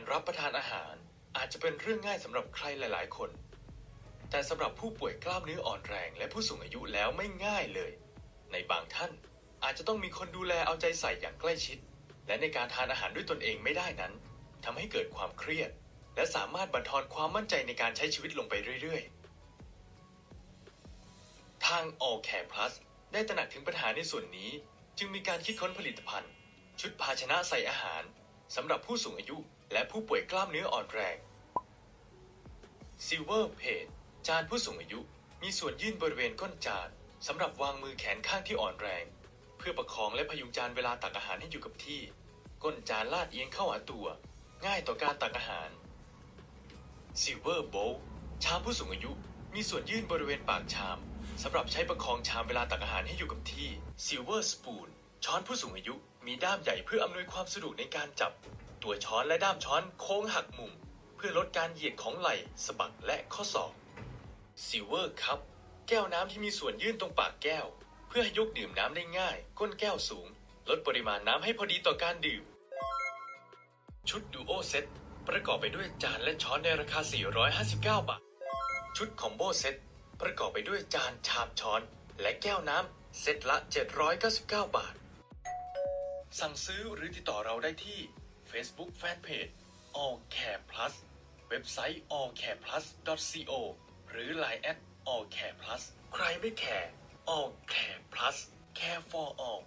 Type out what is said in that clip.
การรับประทานอาหารอาจจะเป็นเรื่องง่ายสำหรับใครหลาย ๆ คน แต่สำหรับผู้ป่วยกล้ามเนื้ออ่อนแรง และผู้สูงอายุแล้วไม่ง่ายเลย ในบางท่านอาจจะต้องมีคนดูแลเอาใจใส่อย่างใกล้ชิด และในการทานอาหารด้วยตนเองไม่ได้นั้นทำให้เกิดความเครียด และสามารถบั่นทอนความมั่นใจในการใช้ชีวิตลงไปเรื่อย ๆ ทาง All Care Plus ได้ตระหนักถึงปัญหาในส่วนนี้ จึงมีการคิดค้นผลิตภัณฑ์ ชุดภาชนะใส่อาหาร สำหรับผู้สูงอายุและผู้ป่วยกล้ามเนื้ออ่อนแรง Silver Page จานผู้สูงอายุ มีส่วนยื่นบริเวณก้นจานสำหรับวางมือแขนข้างที่อ่อนแรง เพื่อประคองและพยุงจานเวลาตักอาหารให้อยู่กับที่ ก้นจานลาดเอียงเข้าหาตัว ง่ายต่อการตักอาหาร Silver Bowl ชามผู้สูงอายุ มีส่วนยื่นบริเวณปากชามสำหรับใช้ประคองชามเวลาตักอาหารให้อยู่กับที่ Silver Spoon ช้อนผู้สูงอายุมีด้ามใหญ่เพื่ออำนวยความสะดวกในการจับ ตัวช้อนและด้ามช้อนโค้งหักมุม เพื่อลดการเหยียดของไหล่สะบักและข้อศอก Silver Cup แก้วน้ำที่มีส่วนยื่นตรงปากแก้ว เพื่อให้ยกดื่มน้ำได้ง่าย ก้นแก้วสูง ลดปริมาณน้ำให้พอดีต่อการดื่ม ชุดดูโอเซตประกอบไปด้วยจานและช้อนในราคา 459 บาท ชุดคอมโบเซตประกอบไปด้วยจานชามช้อน และแก้วน้ำเซตละ 799 บาท สั่งซื้อหรือติดต่อเราได้ที่ Facebook Fanpage All Care Plus เว็บไซต์ allcareplus.co หรือ Line at allcareplus ใครไม่แคร์ All Care Plus Care for All